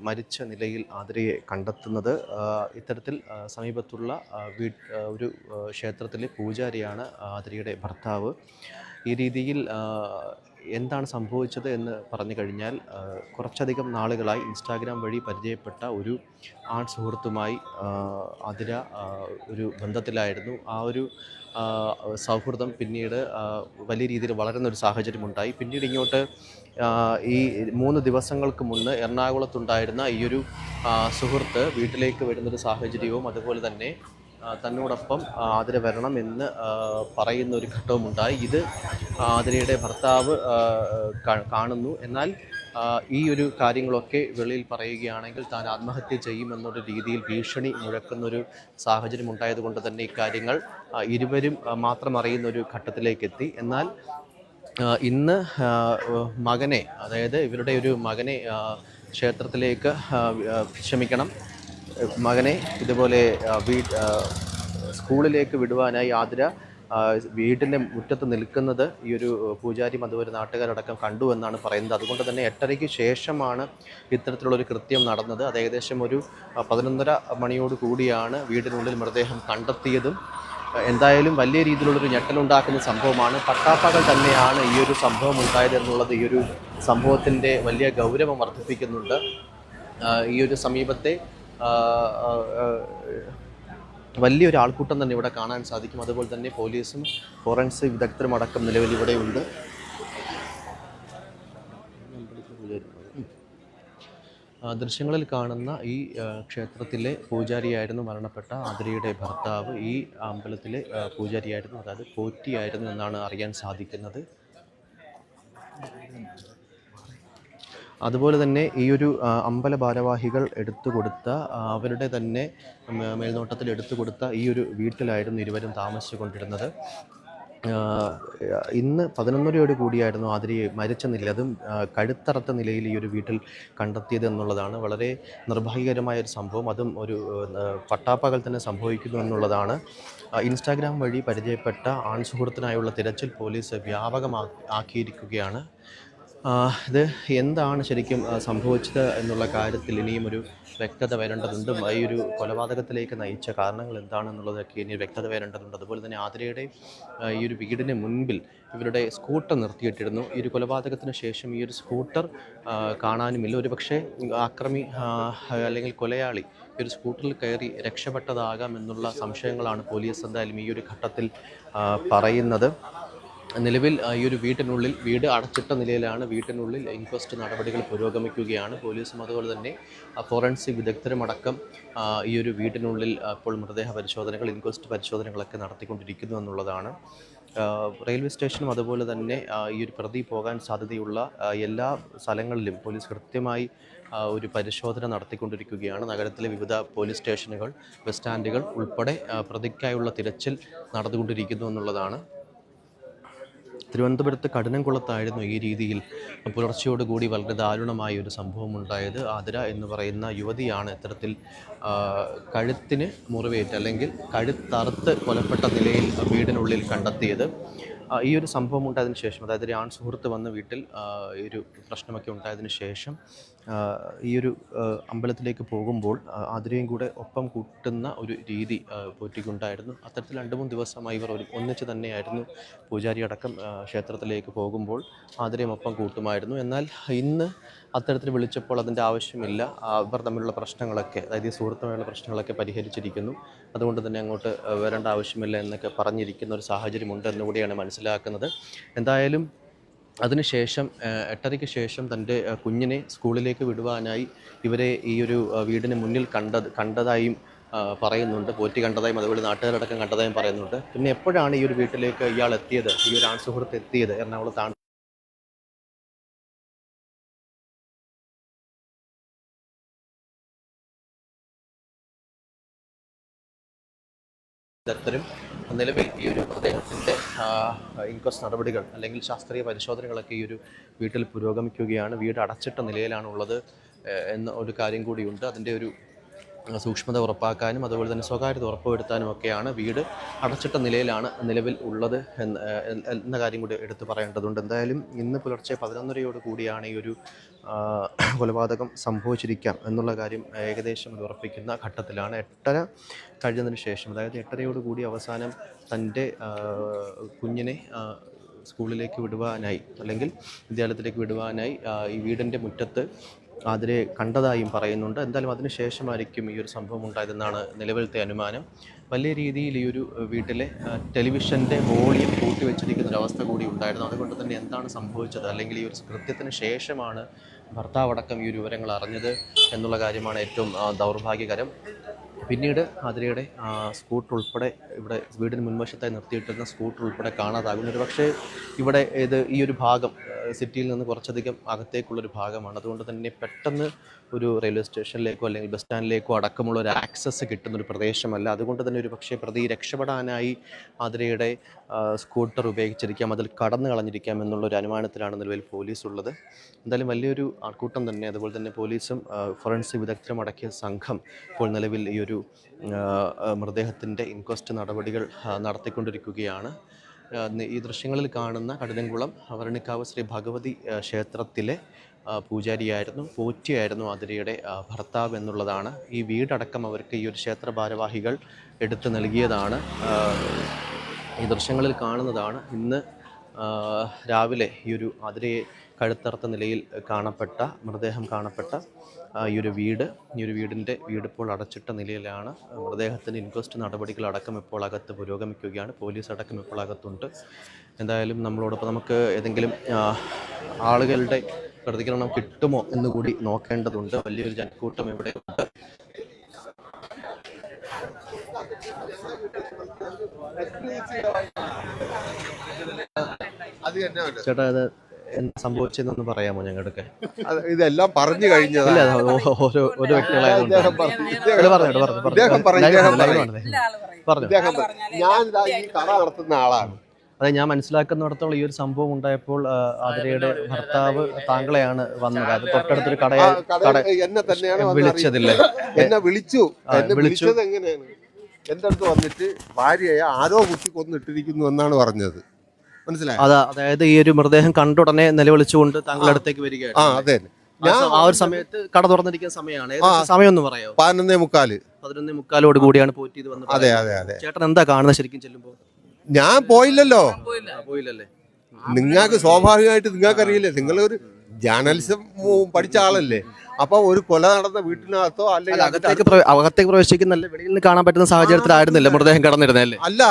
മരിച്ച നിലയിൽ ആതിരയെ കണ്ടെത്തുന്നത് ഇത്തരത്തിൽ സമീപത്തുള്ള വീ ഒരു ക്ഷേത്രത്തിലെ പൂജാരിയാണ് ആതിരയുടെ ഭർത്താവ്. ഈ രീതിയിൽ എന്താണ് സംഭവിച്ചത് എന്ന് പറഞ്ഞു കഴിഞ്ഞാൽ കുറച്ചധികം നാളുകളായി ഇൻസ്റ്റാഗ്രാം വഴി പരിചയപ്പെട്ട ഒരു ആൺ സുഹൃത്തുമായി അതിര ഒരു ബന്ധത്തിലായിരുന്നു. ആ ഒരു സൗഹൃദം പിന്നീട് വലിയ രീതിയിൽ വളരുന്ന ഒരു സാഹചര്യമുണ്ടായി. പിന്നീട് ഇങ്ങോട്ട് ഈ മൂന്ന് ദിവസങ്ങൾക്ക് മുന്ന് എറണാകുളത്തുണ്ടായിരുന്ന ഈയൊരു സുഹൃത്ത് വീട്ടിലേക്ക് വരുന്നൊരു സാഹചര്യവും അതുപോലെ തന്നെ തന്നോടൊപ്പം ആതിര വരണം എന്ന് പറയുന്ന ഒരു ഘട്ടവും ഉണ്ടായി ഇത് ആതിരയുടെ ഭർത്താവ് കാണുന്നു. എന്നാൽ ഈ ഒരു കാര്യങ്ങളൊക്കെ വെളിയിൽ പറയുകയാണെങ്കിൽ താൻ ആത്മഹത്യ ചെയ്യുമെന്നൊരു രീതിയിൽ ഭീഷണി മുഴക്കുന്നൊരു സാഹചര്യം ഉണ്ടായതുകൊണ്ട് തന്നെ ഇക്കാര്യങ്ങൾ ഇരുവരും മാത്രം അറിയുന്ന ഒരു ഘട്ടത്തിലേക്ക് എത്തി എന്നാൽ ഇന്ന് മകനെ അതായത് ഇവരുടെ ഒരു മകനെ ക്ഷേത്രത്തിലേക്ക് ക്ഷമിക്കണം. മകനെ ഇതുപോലെ സ്കൂളിലേക്ക് വിടുവാനായി ആതിര വീടിന്റെ മുറ്റത്ത് നിൽക്കുന്നത് ഈ ഒരു പൂജാരിയും അതുപോലെ നാട്ടുകാരടക്കം കണ്ടു എന്നാണ് പറയുന്നത്. അതുകൊണ്ട് തന്നെ എട്ടരയ്ക്ക് ശേഷമാണ് ഇത്തരത്തിലുള്ളൊരു കൃത്യം നടന്നത്. അത് ഏകദേശം ഒരു പതിനൊന്നര മണിയോട് കൂടിയാണ് വീടിനുള്ളിൽ മൃതദേഹം കണ്ടെത്തിയതും. എന്തായാലും വലിയ രീതിയിലുള്ളൊരു ഞെട്ടലുണ്ടാക്കുന്ന സംഭവമാണ്. പട്ടാപ്പകൽ തന്നെയാണ് ഈ ഒരു സംഭവം ഉണ്ടായത് എന്നുള്ളത് ഈ ഒരു സംഭവത്തിന്റെ വലിയ ഗൗരവം വർദ്ധിപ്പിക്കുന്നുണ്ട്. ഈ ഒരു സമീപത്തെ വലിയൊരു ആൾക്കൂട്ടം തന്നെ ഇവിടെ കാണാൻ സാധിക്കും. അതുപോലെ തന്നെ പോലീസും ഫോറൻസിക് വിദഗ്ധരും അടക്കം നിലവിൽ ഇവിടെയുണ്ട് ദൃശ്യങ്ങളിൽ കാണുന്ന ഈ ക്ഷേത്രത്തിലെ പൂജാരിയായിരുന്നു മരണപ്പെട്ട ആതിരയുടെ ഭർത്താവ്. ഈ അമ്പലത്തിലെ പൂജാരിയായിരുന്നു അതായത് പോറ്റിയായിരുന്നു എന്നാണ് അറിയാൻ സാധിക്കുന്നത്. അതുപോലെ തന്നെ ഈ ഒരു അമ്പല ഭാരവാഹികൾ എടുത്തു കൊടുത്ത അവരുടെ തന്നെ മേൽനോട്ടത്തിൽ എടുത്തു കൊടുത്ത ഈ ഒരു വീട്ടിലായിരുന്നു ഇരുവരും താമസിച്ചു കൊണ്ടിരുന്നത് ഇന്ന് പതിനൊന്നരയോട് കൂടിയായിരുന്നു ആതിരയെ മരിച്ച ആ, കഴുത്തറത്ത നിലയിൽ ഈ ഒരു വീട്ടിൽ കണ്ടെത്തിയത് എന്നുള്ളതാണ്. വളരെ നിർഭാഗ്യകരമായ ഒരു സംഭവം. അതും ഒരു പട്ടാപ്പകൽ തന്നെ സംഭവിക്കുന്നു എന്നുള്ളതാണ്. ഇൻസ്റ്റാഗ്രാം വഴി പരിചയപ്പെട്ട ആൺ സുഹൃത്തിനായുള്ള തിരച്ചിൽ പോലീസ് വ്യാപകമാ ആക്കിയിരിക്കുകയാണ്. ആ, ഇത് എന്താണ് ശരിക്കും സംഭവിച്ചത് എന്നുള്ള കാര്യത്തിൽ ഇനിയും ഒരു വ്യക്തത വരേണ്ടതുണ്ട്. ഈ ഒരു കൊലപാതകത്തിലേക്ക് നയിച്ച കാരണങ്ങൾ എന്താണെന്നുള്ളതൊക്കെ ഇനി വ്യക്തത വരേണ്ടതുണ്ട്. അതുപോലെ തന്നെ ആതിരയുടെ ഈ ഒരു വീടിന് മുൻപിൽ ഇവരുടെ സ്കൂട്ടർ നിർത്തിയിട്ടിരുന്നു. ഈ ഒരു കൊലപാതകത്തിന് ശേഷം ഈ ഒരു സ്കൂട്ടർ കാണാനുമില്ല. ഒരു പക്ഷേ ആക്രമി അല്ലെങ്കിൽ കൊലയാളി ഈ ഒരു സ്കൂട്ടറിൽ കയറി രക്ഷപ്പെട്ടതാകാം എന്നുള്ള സംശയങ്ങളാണ് പോലീസ് എന്തായാലും ഈ ഒരു ഘട്ടത്തിൽ പറയുന്നത്. നിലവിൽ ഈ ഒരു വീട്ടിനുള്ളിൽ വീട് അടച്ചിട്ട നിലയിലാണ് വീട്ടിനുള്ളിൽ ഇൻക്വസ്റ്റ് നടപടികൾ പുരോഗമിക്കുകയാണ്. പോലീസും അതുപോലെ തന്നെ ഫോറൻസിക് വിദഗ്ധരുമടക്കം ഈ ഒരു വീട്ടിനുള്ളിൽ ഇപ്പോൾ മൃതദേഹ പരിശോധനകൾ ഇൻക്വസ്റ്റ് പരിശോധനകളൊക്കെ നടത്തിക്കൊണ്ടിരിക്കുന്നു എന്നുള്ളതാണ്. റെയിൽവേ സ്റ്റേഷനും അതുപോലെ തന്നെ ഈ ഒരു പ്രതി പോകാൻ സാധ്യതയുള്ള എല്ലാ സ്ഥലങ്ങളിലും പോലീസ് കൃത്യമായി ഒരു പരിശോധന നടത്തിക്കൊണ്ടിരിക്കുകയാണ്. നഗരത്തിലെ വിവിധ പോലീസ് സ്റ്റേഷനുകൾ ബസ് സ്റ്റാൻഡുകൾ ഉൾപ്പെടെ പ്രതിക്കായുള്ള തിരച്ചിൽ നടന്നുകൊണ്ടിരിക്കുന്നു എന്നുള്ളതാണ്. തിരുവനന്തപുരത്ത് കഠിനംകുളത്തായിരുന്നു ഈ രീതിയിൽ പുലർച്ചയോടുകൂടി വളരെ ദാരുണമായ ഒരു സംഭവം ഉണ്ടായത്. ആതിര എന്ന് പറയുന്ന യുവതിയാണ് ഇത്തരത്തിൽ കഴുത്തിന് മുറിവേറ്റ് അല്ലെങ്കിൽ കഴുത്തറുത്ത് കൊലപ്പെട്ട നിലയിൽ വീടിനുള്ളിൽ കണ്ടെത്തിയത്. ഈ ഒരു സംഭവം ഉണ്ടായതിനു ശേഷം അതായത് ഒരു ആൺ സുഹൃത്ത് വന്ന വീട്ടിൽ ഒരു പ്രശ്നമൊക്കെ ഉണ്ടായതിനു ശേഷം ഈ ഒരു അമ്പലത്തിലേക്ക് പോകുമ്പോൾ അതിരെയും കൂടെ ഒപ്പം കൂട്ടുന്ന ഒരു രീതി പോറ്റിക്കുണ്ടായിരുന്നു. അത്തരത്തിൽ രണ്ട് മൂന്ന് ദിവസമായി ഇവർ ഒരു ഒന്നിച്ച് തന്നെയായിരുന്നു. പൂജാരി അടക്കം ക്ഷേത്രത്തിലേക്ക് പോകുമ്പോൾ ആതിരയും ഒപ്പം കൂട്ടുമായിരുന്നു. എന്നാൽ ഇന്ന് അത്തരത്തിൽ വിളിച്ചപ്പോൾ അതിന്റെ ആവശ്യമില്ല. അവർ തമ്മിലുള്ള പ്രശ്നങ്ങളൊക്കെ അതായത് ഈ സുഹൃത്തുമായുള്ള പ്രശ്നങ്ങളൊക്കെ പരിഹരിച്ചിരിക്കുന്നു. അതുകൊണ്ട് തന്നെ അങ്ങോട്ട് വരേണ്ട ആവശ്യമില്ല എന്നൊക്കെ പറഞ്ഞിരിക്കുന്ന ഒരു സാഹചര്യമുണ്ട് എന്നുകൂടിയാണ് മനസ്സിലാക്കുന്നത്. എന്തായാലും അതിനുശേഷം എട്ടരയ്ക്ക് ശേഷം തന്റെ കുഞ്ഞിനെ സ്കൂളിലേക്ക് വിടുവാനായി ഇവരെ ഈ ഒരു വീടിന് മുന്നിൽ കണ്ടത് കണ്ടതായും പറയുന്നുണ്ട്. പോറ്റി കണ്ടതായും അതുപോലെ നാട്ടുകാരടക്കം കണ്ടതായും പറയുന്നുണ്ട്. പിന്നെ എപ്പോഴാണ് ഈ ഒരു വീട്ടിലേക്ക് ഇയാൾ എത്തിയത്? ഈ ഒരു ആൺ സുഹൃത്ത് എത്തിയത്? എറണാകുളത്താണ്. നിലവിൽ ഈ ഒരു അദ്ദേഹത്തിന്റെ ഇൻക്വസ്റ്റ് നടപടികൾ അല്ലെങ്കിൽ ശാസ്ത്രീയ പരിശോധനകളൊക്കെ ഈ ഒരു വീട്ടിൽ പുരോഗമിക്കുകയാണ്. വീട് അടച്ചിട്ട നിലയിലാണുള്ളത് എന്ന ഒരു കാര്യം കൂടിയുണ്ട്. അതിന്റെ ഒരു സൂക്ഷ്മത ഉറപ്പാക്കാനും അതുപോലെ തന്നെ സ്വകാര്യത ഉറപ്പുവരുത്താനും ഒക്കെയാണ് വീട് അടച്ചിട്ട നിലയിലാണ് നിലവിൽ ഉള്ളത് എന്ന് കാര്യം കൂടി എടുത്തു പറയേണ്ടതുണ്ട്. എന്തായാലും ഇന്ന് പുലർച്ചെ പതിനൊന്നരയോട് കൂടിയാണ് ഈ ഒരു കൊലപാതകം സംഭവിച്ചിരിക്കാം എന്നുള്ള കാര്യം ഏകദേശം ഇത് ഉറപ്പിക്കുന്ന ഘട്ടത്തിലാണ്. എട്ടര കഴിഞ്ഞതിന് ശേഷം അതായത് എട്ടരയോട് കൂടി അവസാനം തന്റെ കുഞ്ഞിനെ സ്കൂളിലേക്ക് വിടുവാനായി അല്ലെങ്കിൽ വിദ്യാലയത്തിലേക്ക് വിടുവാനായി ഈ വീടിന്റെ മുറ്റത്ത് അതിരെ കണ്ടതായും പറയുന്നുണ്ട്. എന്തായാലും അതിനുശേഷമായിരിക്കും ഈ ഒരു സംഭവം ഉണ്ടായതെന്നാണ് നിലവിലത്തെ അനുമാനം. വലിയ രീതിയിൽ ഈ ഒരു വീട്ടിലെ ടെലിവിഷന്റെ വോളിയം കൂട്ടി വെച്ചിരിക്കുന്ന ഒരവസ്ഥ കൂടി ഉണ്ടായിരുന്നു. അതുകൊണ്ട് തന്നെ എന്താണ് സംഭവിച്ചത്? അല്ലെങ്കിൽ ഈ ഒരു കൃത്യത്തിന് ശേഷമാണ് ഭർത്താവടക്കം ഈ വിവരങ്ങൾ അറിഞ്ഞത് എന്നുള്ള കാര്യമാണ് ഏറ്റവും ദൗർഭാഗ്യകരം. പിന്നീട് അതിരയുടെ സ്കൂട്ടർ ഉൾപ്പെടെ ഇവിടെ വീടിന് മുൻവശത്തായി നിർത്തിയിട്ടിരുന്ന സ്കൂട്ടർ ഉൾപ്പെടെ കാണാതാകുന്നു. ഒരു പക്ഷേ ഇവിടെ ഇത് ഈ ഒരു ഭാഗം സിറ്റിയിൽ നിന്ന് കുറച്ചധികം അകത്തേക്കുള്ളൊരു ഭാഗമാണ്. അതുകൊണ്ട് തന്നെ പെട്ടെന്ന് ഒരു റെയിൽവേ സ്റ്റേഷനിലേക്കോ അല്ലെങ്കിൽ ബസ് സ്റ്റാൻഡിലേക്കോ അടക്കമുള്ള ഒരു ആക്സസ് കിട്ടുന്ന ഒരു പ്രദേശമല്ല. അതുകൊണ്ട് തന്നെ ഒരു പക്ഷേ പ്രതി രക്ഷപ്പെടാനായി ആതിരയുടെ സ്കൂട്ടർ ഉപയോഗിച്ചിരിക്കാം അതിൽ കടന്നു കളഞ്ഞിരിക്കാം എന്നുള്ളൊരു അനുമാനത്തിലാണ് നിലവിൽ പോലീസ് ഉള്ളത് എന്തായാലും വലിയൊരു ആൾക്കൂട്ടം തന്നെ അതുപോലെ തന്നെ പോലീസും ഫോറൻസിക് വിദഗ്ധരും അടക്കിയ സംഘം ഇപ്പോൾ നിലവിൽ ഈ ഒരു മൃതദേഹത്തിന്റെ ഇൻക്വസ്റ്റ് നടപടികൾ നടത്തിക്കൊണ്ടിരിക്കുകയാണ്. ഈ ദൃശ്യങ്ങളിൽ കാണുന്ന കടുതൻകുളം വരണിക്കാവ് ശ്രീ ഭഗവതി ക്ഷേത്രത്തിലെ പൂജാരിയായിരുന്നു പോറ്റിയായിരുന്നു അതിരയുടെ ഭർത്താവ് എന്നുള്ളതാണ്. ഈ വീടടക്കം അവർക്ക് ഈ ഒരു ക്ഷേത്ര ഭാരവാഹികൾ എടുത്തു നൽകിയതാണ്. ഈ ദൃശ്യങ്ങളിൽ കാണുന്നതാണ് ഇന്ന് രാവിലെ ഈ ഒരു അതിരയെ കഴുത്തറുത്ത നിലയിൽ കാണപ്പെട്ട മൃതദേഹം കാണപ്പെട്ട ഈ ഒരു വീട് ഈ ഒരു വീടിന്റെ വീടിപ്പോൾ അടച്ചിട്ട നിലയിലാണ് മൃതദേഹത്തിന്റെ ഇൻക്വസ്റ്റ് നടപടികൾ അടക്കം ഇപ്പോൾ അകത്ത് പുരോഗമിക്കുകയാണ്. പോലീസ് അടക്കം ഇപ്പോൾ അകത്തുണ്ട്. എന്തായാലും നമ്മളോടൊപ്പം നമുക്ക് ഏതെങ്കിലും ആളുകളുടെ പ്രതികരണം കിട്ടുമോ എന്ന് കൂടി നോക്കേണ്ടതുണ്ട്. വലിയൊരു ജനക്കൂട്ടം ഇവിടെ ഉണ്ട്. ചേട്ടാ അത് എന്താ സംഭവിച്ചതെന്നൊന്ന് പറയാമോ ഞങ്ങൾക്ക് ഇതെല്ലാം പറഞ്ഞു കഴിഞ്ഞതല്ല ഓ- ഓരോ ഓരോ വ്യക്തികളായതുകൊണ്ട്. ഇദ്ദേഹം പറഞ്ഞു. പറഞ്ഞോ, പറഞ്ഞോ. ഞാൻ ഈ കട നടത്തുന്ന ആളാണ്. അതെ ഞാൻ മനസ്സിലാക്കുന്നിടത്തോളം ഈ ഒരു സംഭവം ഉണ്ടായപ്പോൾ ആതിരയുടെ ഭർത്താവ് താങ്കളെയാണ് വന്നത്. അത് തൊട്ടടുത്തൊരു കടയെ കട കട എന്നെ തന്നെയാണ് വിളിച്ചതില്ലേ? അറിയിച്ചത്. എന്നെ വിളിച്ചു. എന്നെ വിളിച്ചു. വിളിച്ചത് എങ്ങനെയാണ്? എന്റെ അടുത്ത് വന്നിട്ട് ഭാര്യയെ ആരോ കുത്തി കൊന്നിട്ടിരിക്കുന്നു എന്നാണ് പറഞ്ഞത്. മനസ്സിലായോ? അതാ അതായത് ഈ ഒരു മൃതദേഹം കണ്ട ഉടനെ നിലവിളിച്ചുകൊണ്ട് താങ്കളുടെ അടുത്തേക്ക് ആ വരികയായിരുന്നു അതെ. ആ ഒരു സമയത്ത് കട തുറന്നിരിക്കുന്ന സമയമാണ്. ആ. സമയം ഒന്ന് പറയാമോ? പതിനൊന്നേ മുക്കാൽ. പതിനൊന്നേ മുക്കാലോട് കൂടിയാണ് പോറ്റി ഇത് വന്നത് അതെ അതെ അതെ. ചേട്ടൻ എന്താ കാണുന്നത് ശരിക്കും ചെല്ലുമ്പോ? ഞാൻ പോയില്ലല്ലോ. ആ, പോയില്ലല്ലേ? നിങ്ങൾക്ക് സ്വാഭാവികമായിട്ട് നിങ്ങൾക്ക് അറിയില്ലേ നിങ്ങളൊരു ജേർണലിസം പഠിച്ച ആളല്ലേ. അപ്പൊ ഒരു കൊല നടന്ന വീട്ടിനകത്തോ അല്ലെങ്കിൽ അകത്തേക്ക് അകത്തേക്ക് പ്രവേശിക്കുന്നല്ല വെളിയിൽ നിന്ന് കാണാൻ പറ്റുന്ന സാഹചര്യത്തിലായിരുന്നില്ല മൃതദേഹം കടന്നിരുന്നല്ലേ അല്ല.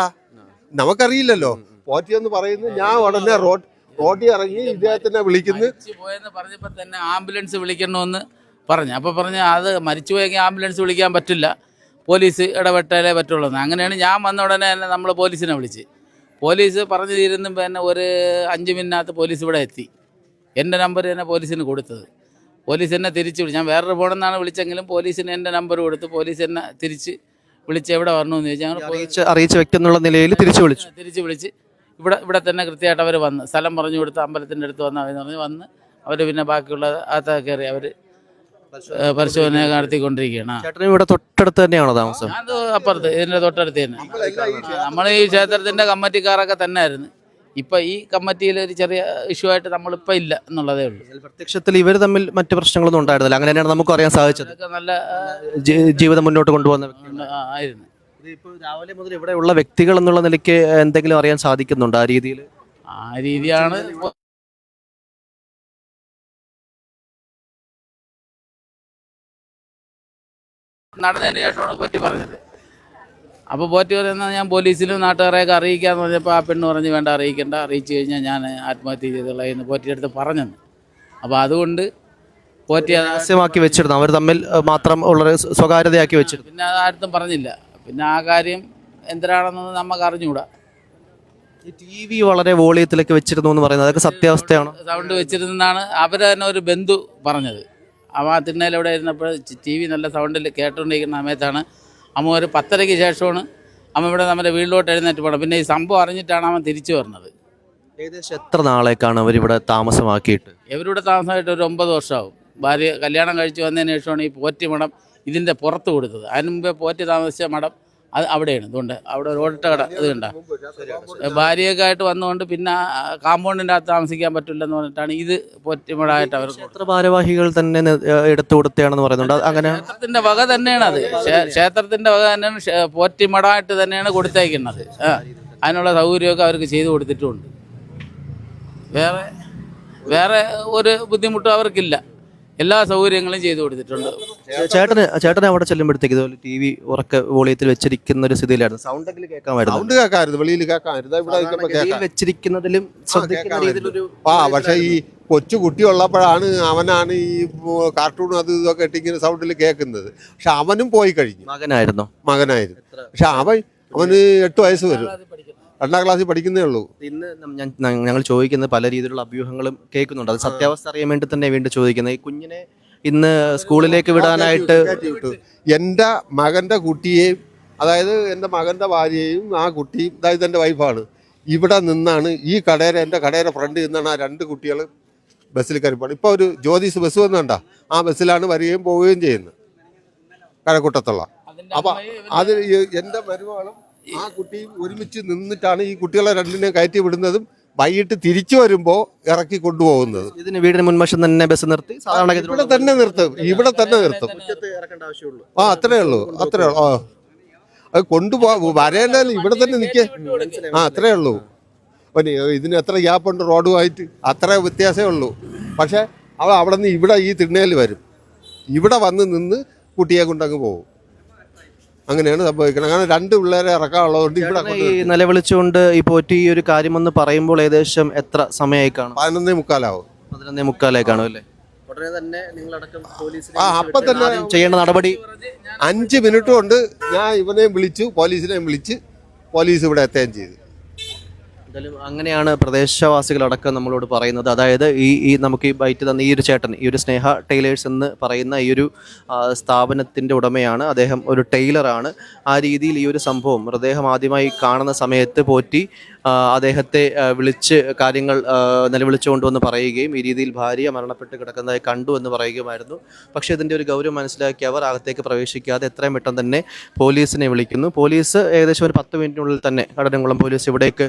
നമുക്കറിയില്ലല്ലോ. പോറ്റി എന്ന് പറയുന്നത് ഞാൻ ഉടനെ റോഡ് റോഡിൽ ഇറങ്ങി ഇദ്ദേഹത്തിനെ വിളിക്കുന്നു. പോയെന്ന് പറഞ്ഞപ്പോൾ തന്നെ ആംബുലൻസ് വിളിക്കണമെന്ന് പറഞ്ഞു. അപ്പോൾ പറഞ്ഞു അത് മരിച്ചു പോയെങ്കിൽ ആംബുലൻസ് വിളിക്കാൻ പറ്റില്ല. പോലീസ് ഇടപെട്ടാലേ പറ്റുള്ളൂ. അങ്ങനെയാണ് ഞാൻ വന്ന ഉടനെ തന്നെ നമ്മൾ പോലീസിനെ വിളിച്ച്. പോലീസ് പറഞ്ഞു തീരുന്നു പിന്നെ ഒരു അഞ്ച് മിനിറ്റിനകത്ത് പോലീസ് ഇവിടെ എത്തി. എന്റെ നമ്പർ തന്നെ പോലീസിന് കൊടുത്തത്. പോലീസ് എന്നെ തിരിച്ച് വിളിച്ചു. ഞാൻ വേറൊരു ഫോണെന്നാണ് വിളിച്ചെങ്കിലും പോലീസിന് എന്റെ നമ്പർ കൊടുത്ത് പോലീസ് എന്നെ തിരിച്ച് വിളിച്ച് എവിടെ വരണമെന്ന് ചോദിച്ചാൽ ഞങ്ങൾ അറിയിച്ച അറിയിച്ച വ്യക്തി എന്നുള്ള നിലയിൽ തിരിച്ച് വിളിച്ചു. തിരിച്ച് വിളിച്ച് ഇവിടെ ഇവിടെ തന്നെ കൃത്യമായിട്ട് അവർ വന്ന്. സ്ഥലം പറഞ്ഞു കൊടുത്ത് അമ്പലത്തിന്റെ അടുത്ത് വന്ന് അവർ പറഞ്ഞ് വന്ന് അവർ പിന്നെ ബാക്കിയുള്ള അകത്തൊക്കെ കയറി അവർ പരിശോധന നടത്തിക്കൊണ്ടിരിക്കുകയാണ്. ആ. ചേട്ടനും ഇവിടെ തൊട്ടടുത്ത് തന്നെയാണോ താമസം? ദോ അപ്പുറത്ത് ഇതിന്റെ തൊട്ടടുത്ത് തന്നെ. നമ്മൾ ഈ ക്ഷേത്രത്തിന്റെ കമ്മിറ്റിക്കാരൊക്കെ തന്നെ ആയിരുന്നു ഇപ്പൊ ഈ കമ്മിറ്റിയിൽ ഒരു ചെറിയ ഇഷ്യൂ ആയിട്ട് നമ്മളിപ്പോ ഇല്ല എന്നുള്ളതേ ഉള്ളൂ. പ്രത്യക്ഷത്തിൽ ഇവർ തമ്മിൽ മറ്റു പ്രശ്നങ്ങളൊന്നും ഉണ്ടായിരുന്നില്ല. അങ്ങനെ തന്നെയാണ് നമുക്ക് അറിയാൻ സാധിച്ചത് നല്ല ജീവിതം മുന്നോട്ട് കൊണ്ടുപോകുന്ന ആയിരുന്നു. ഇപ്പോൾ രാവിലെ മുതൽ ഇവിടെയുള്ള വ്യക്തികൾ എന്നുള്ള നിലയ്ക്ക് എന്തെങ്കിലും അറിയാൻ സാധിക്കുന്നുണ്ട് ആ രീതിയിൽ ആ രീതിയാണ് നടന്നതിന് ശേഷമാണ് പറ്റി പറഞ്ഞത്. അപ്പോൾ പോറ്റി പറയുന്നത് ഞാൻ പോലീസിലും നാട്ടുകാരെയൊക്കെ അറിയിക്കാന്ന് പറഞ്ഞപ്പോൾ ആ പെണ്ണ് പറഞ്ഞ് വേണ്ട അറിയിക്കണ്ട. അറിയിച്ചു കഴിഞ്ഞാൽ ഞാൻ ആത്മഹത്യ ചെയ്തുള്ള എന്ന് പോറ്റിയുടെ അടുത്ത് പറഞ്ഞെന്ന്. അപ്പോൾ അതുകൊണ്ട് പോറ്റി രഹസ്യമാക്കി വെച്ചിരുന്നു. അവർ തമ്മിൽ മാത്രം ഉള്ള സ്വകാര്യതയാക്കി വെച്ചിരുന്നു. പിന്നെ അത് ആർക്കും പറഞ്ഞില്ല. പിന്നെ ആ കാര്യം എന്തിനാണെന്നത് നമുക്ക് അറിഞ്ഞുകൂടാ ഈ ടി വി വളരെ വോളിയത്തിലേക്ക് വെച്ചിരുന്നു എന്ന് പറയുന്നത് അതൊക്കെ സത്യാവസ്ഥയാണ്? സൗണ്ട് വെച്ചിരുന്നാണ് അവർ തന്നെ ഒരു ബന്ധു പറഞ്ഞത്. അവ തിണ്ണയിലവിടെ ഇരുന്നപ്പോൾ ടി വി നല്ല സൗണ്ടിൽ കേട്ടുകൊണ്ടിരിക്കുന്ന സമയത്താണ് അമ്മ ഒരു പത്തരയ്ക്ക് ശേഷമാണ് അമ്മ ഇവിടെ നമ്മുടെ വീട്ടിലോട്ട് എഴുന്നേറ്റ് പോകണം പിന്നെ ഈ സംഭവം അറിഞ്ഞിട്ടാണ് അവൻ തിരിച്ചു വരുന്നത് ഏകദേശം എത്ര നാളേക്കാണ് അവരിവിടെ താമസമാക്കിയിട്ട്? ഇവരിവിടെ താമസമായിട്ട് ഒരു ഒമ്പത് വർഷമാവും. ഭാര്യ കല്യാണം കഴിച്ച് വന്നതിന് ശേഷമാണ് ഈ പോറ്റി മഠം ഇതിന്റെ പുറത്ത് കൊടുത്തത്. അതിന് മുമ്പേ പോറ്റി താമസിച്ച മഠം അത് അവിടെയാണ്. ഇതുകൊണ്ട് അവിടെ ഓടിട്ട കട ഇത് കണ്ട. ഭാര്യയൊക്കെ ആയിട്ട് വന്നുകൊണ്ട് പിന്നെ കാമ്പൗണ്ടിന്റെ അകത്ത് താമസിക്കാൻ പറ്റില്ലെന്ന് പറഞ്ഞിട്ടാണ് ഇത് പോറ്റി മഠമായിട്ട് അവർ ക്ഷേത്ര ഭാരവാഹികൾ തന്നെ എടുത്തു കൊടുത്തതാണെന്ന് പറയുന്നുണ്ട്. അങ്ങനെ ക്ഷേത്രത്തിന്റെ വക തന്നെയാണ് അത്. ക്ഷേത്രത്തിന്റെ വക തന്നെയാണ് പോറ്റിമടായിട്ട് തന്നെയാണ് കൊടുത്തേക്കുന്നത്. അതിനുള്ള സൗകര്യമൊക്കെ അവർക്ക് ചെയ്തു കൊടുത്തിട്ടുമുണ്ട് വേറെ വേറെ ഒരു ബുദ്ധിമുട്ടും അവർക്കില്ല. എല്ലാ സൗകര്യങ്ങളും ചെയ്തു കൊടുത്തിട്ടുണ്ട്. ചേട്ടന് ചേട്ടനെ അവിടെ ചെല്ലുമ്പോഴത്തേക്ക് ഇതുപോലെ ടി വി ഉറക്ക വോളിയത്തിൽ വെച്ചിരിക്കുന്ന ഒരു സ്ഥിതിയിലായിരുന്നു. സൗണ്ടെങ്കിലും കേൾക്കാമായിരുന്നു. സൗണ്ട് കേൾക്കാമായിരുന്നു. വെളിയിൽ കേൾക്കാമായിരുന്നു. വെച്ചിരിക്കുന്നതിലും ശ്രദ്ധിക്കുന്ന രീതിയിലൊരു ആ പക്ഷെ ഈ കൊച്ചു കുട്ടി ഉള്ളപ്പോഴാണ് അവനാണ് ഈ കാർട്ടൂൺ അത് ഇതൊക്കെ ഇട്ടിങ്ങനെ സൗണ്ടിൽ കേൾക്കുന്നത്. പക്ഷെ അവനും പോയി കഴിഞ്ഞു. മകനായിരുന്നു. മകനായിരുന്നു. പക്ഷെ അവൻ അവന് എട്ട് വയസ്സ് വരും. രണ്ടാം ക്ലാസ്സിൽ പഠിക്കുന്നേ ഉള്ളൂ. ഇന്ന് ഞങ്ങൾ ചോദിക്കുന്ന പല രീതിയിലുള്ള അഭ്യൂഹങ്ങളും കേൾക്കുന്നുണ്ട്. അത് സത്യാവസ്ഥ അറിയാൻ വേണ്ടി തന്നെ വീണ്ടും ചോദിക്കുന്നത്. ഈ കുഞ്ഞിനെ ഇന്ന് സ്കൂളിലേക്ക് വിടാനായിട്ട്. എന്റെ മകന്റെ കുട്ടിയെയും അതായത് എന്റെ മകന്റെ ഭാര്യയും ആ കുട്ടിയും അതായത് എന്റെ വൈഫാണ് ഇവിടെ നിന്നാണ് ഈ കടയുടെ എന്റെ കടയുടെ ഫ്രണ്ട് നിന്നാണ് ആ രണ്ട് കുട്ടികൾ ബസ്സിൽ കയറി പോകണം ഇപ്പോൾ ഒരു ജ്യോതിസ് ബസ് വന്നുണ്ട. ആ ബസ്സിലാണ് വരികയും പോവുകയും ചെയ്യുന്നത്. കഴക്കൂട്ടത്തുള്ള. അപ്പം അത് എന്റെ മരുമകളും ആ കുട്ടിയും ഒരുമിച്ച് നിന്നിട്ടാണ് ഈ കുട്ടികളെ രണ്ടിനെയും കയറ്റി വിടുന്നതും വൈകിട്ട് തിരിച്ചു വരുമ്പോൾ ഇറക്കി കൊണ്ടുപോകുന്നത്. ഇതിന് വീടിന് മുൻവശം തന്നെ ബസ് നിർത്തി സാധാരണ ഇവിടെ തന്നെ നിർത്തും ഇവിടെ തന്നെ നിർത്തും. ആ അത്രേ ഉള്ളൂ അത്രേ ഉള്ളൂ ആ. അത് കൊണ്ടുപോ വരേണ്ടല്ലോ ഇവിടെ തന്നെ നിൽക്കേ ആ അത്രേ ഉള്ളൂ. പിന്നെ ഇതിന് എത്ര ഗ്യാപ്പുണ്ട് റോഡുമായിട്ട്? അത്ര വ്യത്യാസമേ ഉള്ളൂ. പക്ഷേ അവ അവിടെ നിന്ന് ഇവിടെ ഈ തിണ്ണയിൽ വരും. ഇവിടെ വന്ന് നിന്ന് കുട്ടിയെ കൊണ്ടങ്ങ് പോകും. അങ്ങനെയാണ് സംഭവിക്കുന്നത്. അങ്ങനെ രണ്ട് പിള്ളേരെ ഇറക്കാനുള്ളതുകൊണ്ട് ഇവിടെ ഈ നിലവിളിച്ചുകൊണ്ട് ഈ പോറ്റി ഈ ഒരു കാര്യം എന്ന് പറയുമ്പോൾ ഏകദേശം എത്ര സമയമായി കാണും? പതിനൊന്നേ മുക്കാലാവും. പതിനൊന്നേ മുക്കാലായി കാണും അല്ലേ? ഉടനെ തന്നെ നിങ്ങളടക്കം പോലീസിനെ ആ അപ്പം തന്നെ ചെയ്യേണ്ട നടപടി? അഞ്ച് മിനിറ്റ് കൊണ്ട് ഞാൻ ഇവനെയും വിളിച്ചു പോലീസിനെയും വിളിച്ച് പോലീസ് ഇവിടെ എത്തുകയും ചെയ്തു. എന്തായാലും അങ്ങനെയാണ് പ്രദേശവാസികളടക്കം നമ്മളോട് പറയുന്നത്. അതായത് ഈ ഈ നമുക്ക് ഈ ബൈറ്റ് തന്ന ഈ ഒരു ചേട്ടൻ ഈ ഒരു സ്നേഹ ടൈലേഴ്സ് എന്ന് പറയുന്ന ഈ ഒരു സ്ഥാപനത്തിന്റെ ഉടമയാണ്. അദ്ദേഹം ഒരു ടൈലറാണ്. ആ രീതിയിൽ ഈ ഒരു സംഭവം മൃതദേഹം ആദ്യമായി കാണുന്ന സമയത്ത് പോറ്റി അദ്ദേഹത്തെ വിളിച്ച് കാര്യങ്ങൾ നിലവിളിച്ചു നിലവിളിച്ചുകൊണ്ടുവന്ന് പറയുകയും ഈ രീതിയിൽ ഭാര്യ മരണപ്പെട്ട് കിടക്കുന്നതായി കണ്ടു എന്ന് പറയുകയുമായിരുന്നു. പക്ഷേ ഇതിന്റെ ഒരു ഗൗരവം മനസ്സിലാക്കി അവർ അകത്തേക്ക് പ്രവേശിക്കാതെ എത്രയും പെട്ടെന്ന് തന്നെ പോലീസിനെ വിളിക്കുന്നു. പോലീസ് ഏകദേശം ഒരു പത്ത് മിനിറ്റിനുള്ളിൽ തന്നെ കടനംകുളം പോലീസ് ഇവിടേക്ക്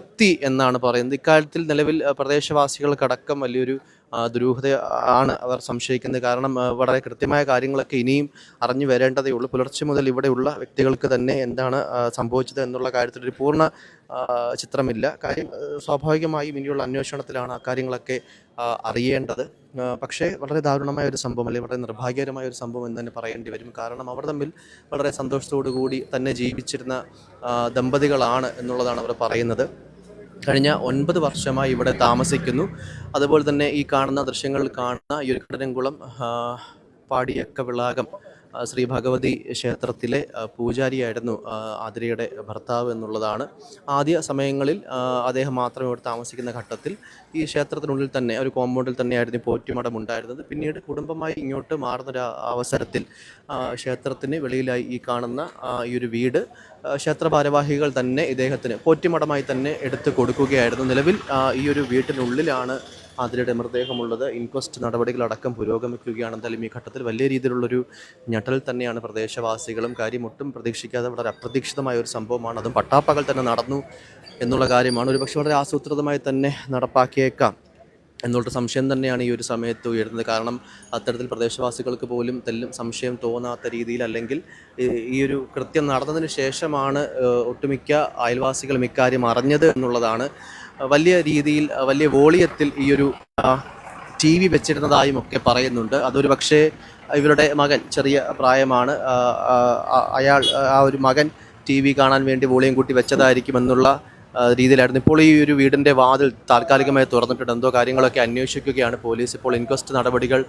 എത്തി എന്നാണ് പറയുന്നത്. ഇക്കാര്യത്തിൽ നിലവിൽ പ്രദേശവാസികൾക്കടക്കം വലിയൊരു ദുരൂഹത ആണ് അവർ സംശയിക്കുന്നത്. കാരണം വളരെ കൃത്യമായ കാര്യങ്ങളൊക്കെ ഇനിയും അറിഞ്ഞു വരേണ്ടതേ ഉള്ളൂ. പുലർച്ചെ മുതൽ ഇവിടെയുള്ള വ്യക്തികൾക്ക് തന്നെ എന്താണ് സംഭവിച്ചത് എന്നുള്ള കാര്യത്തിൽ ഒരു പൂർണ ചിത്രമില്ല. കാര്യം സ്വാഭാവികമായും ഇനിയുള്ള അന്വേഷണത്തിലാണ് അക്കാര്യങ്ങളൊക്കെ കാര്യങ്ങളൊക്കെ അറിയേണ്ടത്. പക്ഷേ വളരെ ദാരുണമായ ഒരു സംഭവം അല്ലെങ്കിൽ വളരെ നിർഭാഗ്യകരമായ ഒരു സംഭവം എന്ന് തന്നെ പറയേണ്ടി വരും. കാരണം അവർ തമ്മിൽ വളരെ സന്തോഷത്തോടു കൂടി തന്നെ ജീവിച്ചിരുന്ന ദമ്പതികളാണ് എന്നുള്ളതാണ് അവർ പറയുന്നത്. കഴിഞ്ഞ ഒൻപത് വർഷമായി ഇവിടെ താമസിക്കുന്നു. അതുപോലെ തന്നെ ഈ കാണുന്ന ദൃശ്യങ്ങളിൽ കാണുന്ന ഈ ഒരു കടനംകുളം പാടിയക്ക വിളാകം ശ്രീ ഭഗവതി ക്ഷേത്രത്തിലെ പൂജാരിയായിരുന്നു ആതിരയുടെ ഭർത്താവ് എന്നുള്ളതാണ്. ആദ്യ സമയങ്ങളിൽ അദ്ദേഹം മാത്രമേ ഇവിടെ താമസിക്കുന്ന ഘട്ടത്തിൽ ഈ ക്ഷേത്രത്തിനുള്ളിൽ തന്നെ ഒരു കോമ്പൗണ്ടിൽ തന്നെയായിരുന്നു പോറ്റിമഠം ഉണ്ടായിരുന്നത്. പിന്നീട് കുടുംബമായി ഇങ്ങോട്ട് മാറുന്ന ഒരു അവസരത്തിൽ ക്ഷേത്രത്തിന് വെളിയിലായി ഈ കാണുന്ന ഈ ഒരു വീട് ക്ഷേത്ര ഭാരവാഹികൾ തന്നെ ഇദ്ദേഹത്തിന് പോറ്റുമഠമായി തന്നെ എടുത്തു കൊടുക്കുകയായിരുന്നു. നിലവിൽ ഈ ഒരു വീട്ടിനുള്ളിലാണ് ആതിരയുടെ മൃതദേഹമുള്ളത് ഇൻക്വസ്റ്റ് നടപടികളടക്കം പുരോഗമിക്കുകയാണ് എന്തായാലും ഈ ഘട്ടത്തിൽ വലിയ രീതിയിലുള്ളൊരു ഞെട്ടൽ തന്നെയാണ് പ്രദേശവാസികളും കാര്യം ഒട്ടും പ്രതീക്ഷിക്കാതെ വളരെ അപ്രതീക്ഷിതമായ ഒരു സംഭവമാണ്. അതും പട്ടാപ്പകൽ തന്നെ നടന്നു എന്നുള്ള കാര്യമാണ്. ഒരുപക്ഷെ വളരെ ആസൂത്രിതമായി തന്നെ നടപ്പാക്കിയേക്കാം എന്നുള്ളൊരു സംശയം തന്നെയാണ് ഈ ഒരു സമയത്ത് ഉയരുന്നത്. കാരണം അത്തരത്തിൽ പ്രദേശവാസികൾക്ക് പോലും തെല്ലും സംശയം തോന്നാത്ത രീതിയിൽ അല്ലെങ്കിൽ ഈ- ഒരു കൃത്യം നടന്നതിന് ശേഷമാണ് ഒട്ടുമിക്ക അയൽവാസികളും ഇക്കാര്യം അറിഞ്ഞത് എന്നുള്ളതാണ്. വലിയ രീതിയിൽ വലിയ വോളിയത്തിൽ ഈ ഒരു ടി വി വെച്ചിരുന്നതായും ഒക്കെ പറയുന്നുണ്ട്. അതൊരു പക്ഷേ ഇവരുടെ മകൻ ചെറിയ പ്രായമാണ് അയാൾ ആ ഒരു മകൻ ടി വി കാണാൻ വേണ്ടി വോളിയം കൂട്ടി വെച്ചതായിരിക്കും എന്നുള്ള ആ, രീതിയിലായിരുന്നു. ഇപ്പോൾ ഈ ഒരു വീടിന്റെ വാതിൽ താൽക്കാലികമായി തുറന്നിട്ടുണ്ട്. എന്തോ കാര്യങ്ങളൊക്കെ അന്വേഷിക്കുകയാണ് പോലീസ്. ഇപ്പോൾ ഇൻക്വസ്റ്റ് നടപടികൾ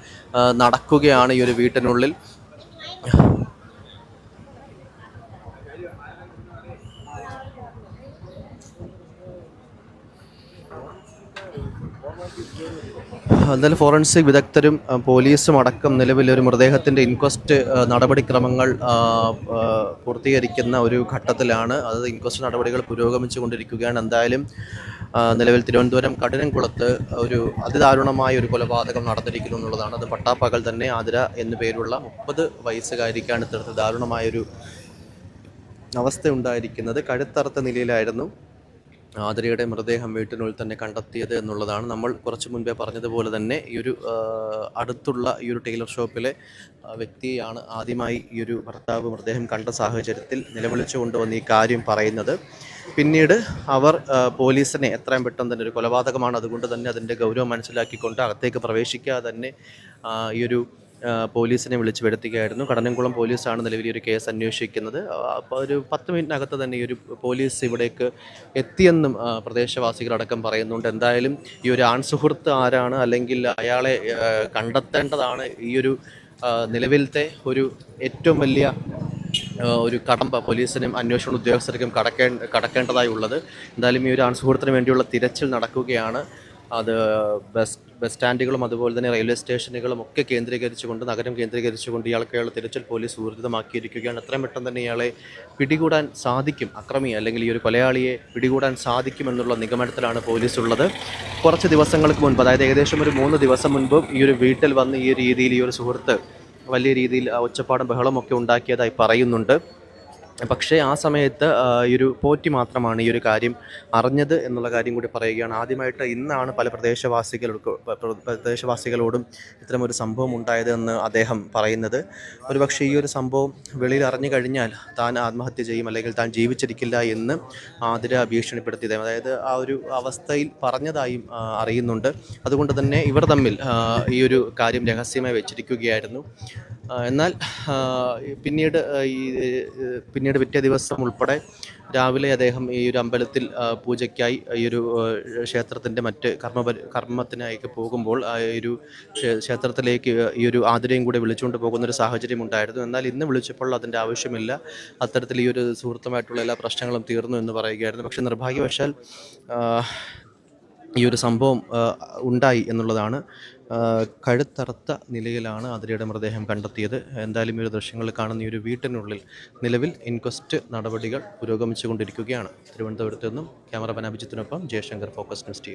നടക്കുകയാണ് ഈ ഒരു വീട്ടിനുള്ളിൽ. എന്തായാലും ഫോറൻസിക് വിദഗ്ധരും പോലീസും അടക്കം നിലവിൽ ഒരു മൃതദേഹത്തിന്റെ ഇൻക്വസ്റ്റ് നടപടിക്രമങ്ങൾ പൂർത്തീകരിക്കുന്ന ഒരു ഘട്ടത്തിലാണ്. അത് ഇൻക്വസ്റ്റ് നടപടികൾ പുരോഗമിച്ചു കൊണ്ടിരിക്കുകയാണ് എന്തായാലും നിലവിൽ തിരുവനന്തപുരം കഠിനംകുളത്ത് ഒരു അതിദാരുണമായ ഒരു കൊലപാതകം നടന്നിരിക്കുന്നു എന്നുള്ളതാണ്. അത് പട്ടാപ്പകൽ തന്നെ ആതിര എന്നു പേരുള്ള മുപ്പത് വയസ്സുകാരിക്കാണ് ഇത്തരത്തിൽ ദാരുണമായൊരു അവസ്ഥ ഉണ്ടായിരിക്കുന്നത് കഴുത്തറുത്ത നിലയിലായിരുന്നു. ആതിരയുടെ മൃതദേഹം വീട്ടിനുള്ളിൽ തന്നെ കണ്ടെത്തിയത് എന്നുള്ളതാണ്. നമ്മൾ കുറച്ച് മുൻപേ പറഞ്ഞതുപോലെ തന്നെ ഈ ഒരു അടുത്തുള്ള ഈ ഒരു ടൈലർ ഷോപ്പിലെ വ്യക്തിയാണ് ആദ്യമായി ഈ ഒരു ഭർത്താവ് മൃതദേഹം കണ്ട സാഹചര്യത്തിൽ നിലവിളിച്ചു കൊണ്ടുവന്ന് ഈ കാര്യം പറയുന്നത്. പിന്നീട് അവർ പോലീസിനെ എത്രയും പെട്ടെന്ന് തന്നെ ഒരു കൊലപാതകമാണ്. അതുകൊണ്ട് തന്നെ അതിന്റെ ഗൗരവം മനസ്സിലാക്കിക്കൊണ്ട് അകത്തേക്ക് പ്രവേശിക്കാതെ തന്നെ ഈ ഒരു പോലീസിനെ വിളിച്ചു വരുത്തുകയായിരുന്നു. കടനംകുളം പോലീസാണ് നിലവിൽ ഒരു കേസ് അന്വേഷിക്കുന്നത്. അപ്പോൾ ഒരു പത്ത് മിനിറ്റിനകത്ത് തന്നെ ഈ ഒരു പോലീസ് ഇവിടേക്ക് എത്തിയെന്നും പ്രദേശവാസികളടക്കം പറയുന്നുണ്ട്. എന്തായാലും ഈ ഒരു ആൺസുഹൃത്ത് ആരാണ് അല്ലെങ്കിൽ അയാളെ കണ്ടെത്തേണ്ടതാണ് ഈ ഒരു നിലവിലത്തെ ഒരു ഏറ്റവും വലിയ ഒരു കടമ്പ പോലീസിനും അന്വേഷണ ഉദ്യോഗസ്ഥർക്കും കടക്കേ കടക്കേണ്ടതായുള്ളത്. എന്തായാലും ഈ ഒരു ആൺസുഹൃത്തിന് വേണ്ടിയുള്ള തിരച്ചിൽ നടക്കുകയാണ്. അത് ബസ് ബസ് സ്റ്റാൻഡുകളും അതുപോലെ തന്നെ റെയിൽവേ സ്റ്റേഷനുകളും ഒക്കെ കേന്ദ്രീകരിച്ചുകൊണ്ട് നഗരം കേന്ദ്രീകരിച്ചുകൊണ്ട് ഇയാൾക്കുള്ള തിരച്ചിൽ പോലീസ് ഊർജിതമാക്കിയിരിക്കുകയാണ്. എത്രയും പെട്ടെന്ന് തന്നെ ഇയാളെ പിടികൂടാൻ സാധിക്കും. അക്രമി അല്ലെങ്കിൽ ഈ ഒരു കൊലയാളിയെ പിടികൂടാൻ സാധിക്കുമെന്നുള്ള നിഗമനത്തിലാണ് പോലീസ് ഉള്ളത് കുറച്ച് ദിവസങ്ങൾക്ക് മുൻപ് അതായത് ഏകദേശം ഒരു മൂന്ന് ദിവസം മുൻപ് ഈ ഒരു വീട്ടിൽ വന്ന് ഈ രീതിയിൽ ഈ ഒരു സുഹൃത്ത് വലിയ രീതിയിൽ ഒച്ചപ്പാടും ബഹളമൊക്കെ ഉണ്ടാക്കിയതായി പറയുന്നുണ്ട്. പക്ഷേ ആ സമയത്ത് ഈ ഒരു പോറ്റി മാത്രമാണ് ഈ ഒരു കാര്യം അറിഞ്ഞത് എന്നുള്ള കാര്യം കൂടി പറയുകയാണ്. ആദ്യമായിട്ട് ഇന്നാണ് പല പ്രദേശവാസികൾക്ക് പ്രദേശവാസികളോടും ഇത്തരമൊരു സംഭവം ഉണ്ടായത് എന്ന് അദ്ദേഹം പറയുന്നത്. ഒരുപക്ഷെ ഈ ഒരു സംഭവം വെളിയിൽ അറിഞ്ഞു കഴിഞ്ഞാൽ താൻ ആത്മഹത്യ ചെയ്യും അല്ലെങ്കിൽ താൻ ജീവിച്ചിരിക്കില്ല എന്ന് ആതിര ഭീഷണിപ്പെടുത്തിയത്. അതായത് ആ ഒരു അവസ്ഥയിൽ പറഞ്ഞതായും അറിയുന്നുണ്ട്. അതുകൊണ്ട് തന്നെ ഇവർ തമ്മിൽ ഈ ഒരു കാര്യം രഹസ്യമായി വെച്ചിരിക്കുകയായിരുന്നു. എന്നാൽ പിന്നീട് ഈ പിന്നീട് പിറ്റേ ദിവസം ഉൾപ്പെടെ രാവിലെ അദ്ദേഹം ഈ ഒരു അമ്പലത്തിൽ പൂജയ്ക്കായി ഈ ഒരു ക്ഷേത്രത്തിന്റെ മറ്റ് കർമ്മ കർമ്മത്തിനായിക്ക് പോകുമ്പോൾ ആ ഒരു ക്ഷേത്രത്തിലേക്ക് ഈ ഒരു ആതിരയും കൂടെ വിളിച്ചുകൊണ്ട് പോകുന്ന ഒരു സാഹചര്യം ഉണ്ടായിരുന്നു. എന്നാൽ ഇന്ന് വിളിച്ചപ്പോൾ അതിന്റെ ആവശ്യമില്ല. അത്തരത്തിൽ ഈ ഒരു സുഹൃത്തുമായിട്ടുള്ള എല്ലാ പ്രശ്നങ്ങളും തീർന്നു എന്ന് പറയുകയായിരുന്നു. പക്ഷേ നിർഭാഗ്യവശാൽ ഈ ഒരു സംഭവം ഉണ്ടായി എന്നുള്ളതാണ് കഴുത്തറുത്ത നിലയിലാണ് അതിരയുടെ മൃതദേഹം കണ്ടെത്തിയത്. എന്തായാലും ഈ ഒരു ദൃശ്യങ്ങൾ കാണുന്ന ഈ ഒരു വീട്ടിനുള്ളിൽ നിലവിൽ ഇൻക്വസ്റ്റ് നടപടികൾ പുരോഗമിച്ചുകൊണ്ടിരിക്കുകയാണ്. തിരുവനന്തപുരത്ത് നിന്നും ക്യാമറമാൻ അഭിജിത്തിനൊപ്പം ജയശങ്കർ ഫോക്കസ് ന്യൂസ് ടി